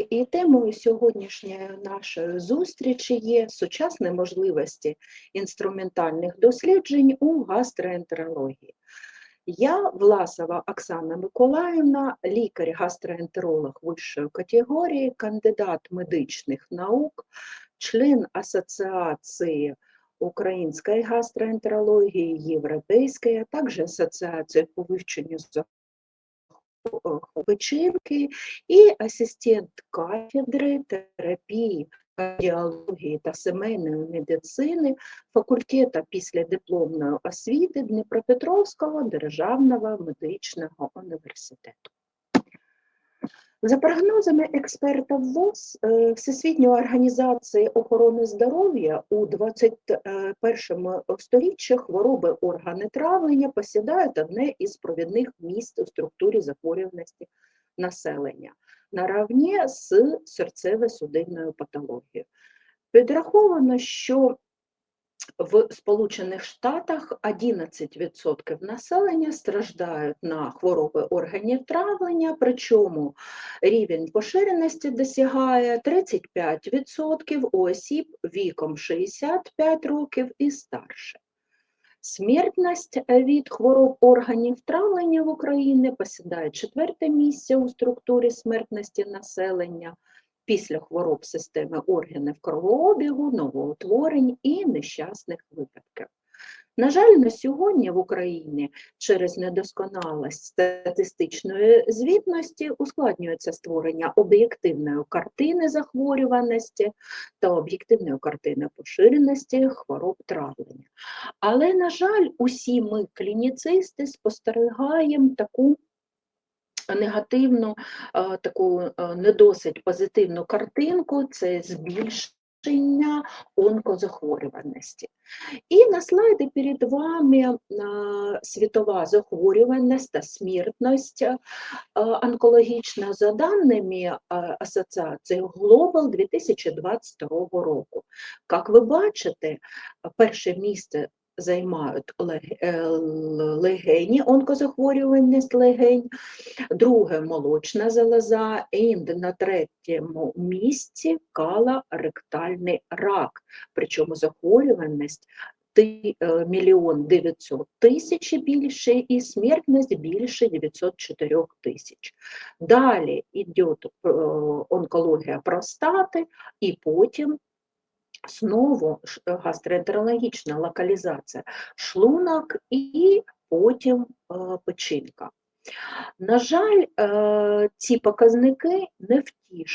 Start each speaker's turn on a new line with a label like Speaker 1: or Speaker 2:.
Speaker 1: І темою сьогоднішньої нашої зустрічі є сучасні можливості інструментальних досліджень у гастроентерології. Я Власова Оксана Миколаївна, лікар-гастроентеролог вищої категорії, кандидат медичних наук, член Асоціації української гастроентерології, Європейської, а також Асоціації по вивченню печінки і асистент кафедри терапії, кардіології та сімейної медицини факультету післядипломної освіти Дніпропетровського державного медичного університету. За прогнозами експертів ВОЗ, е, Всесвітньої організації охорони здоров'я у 21 сторіччі хвороби органи травлення посідають одне із провідних місць у структурі захворюваності населення наравні з серцево-судинною патологією. Підраховано, що в Сполучених Штатах 11% населення страждають на хвороби органів травлення, причому рівень поширеності досягає 35% у осіб віком 65 років і старше. Смертність від хвороб органів травлення в Україні посідає четверте місце у структурі смертності населення після хвороб системи органів кровообігу, новоутворень і нещасних випадків. На жаль, на сьогодні в Україні через недосконалість статистичної звітності ускладнюється створення об'єктивної картини захворюваності та об'єктивної картини поширеності хвороб травлення. Але, на жаль, усі ми, клініцисти, спостерігаємо таку негативну, таку не досить позитивну картинку це збільшення онкозахворюваності. І на слайді перед вами світова захворюваність та смертність онкологічна за даними Асоціації Global 2022 року. Як ви бачите, перше місце займають легені, онкозахворюваність легень, друге молочна залоза, і на третьому місці калоректальний рак, причому захворюваність мільйон 900 тисяч більше і смертність більше 904 тисяч. Далі йде онкологія простати і потім знову гастроентерологічна локалізація шлунок і потім печінка. На жаль, ці показники невтішні.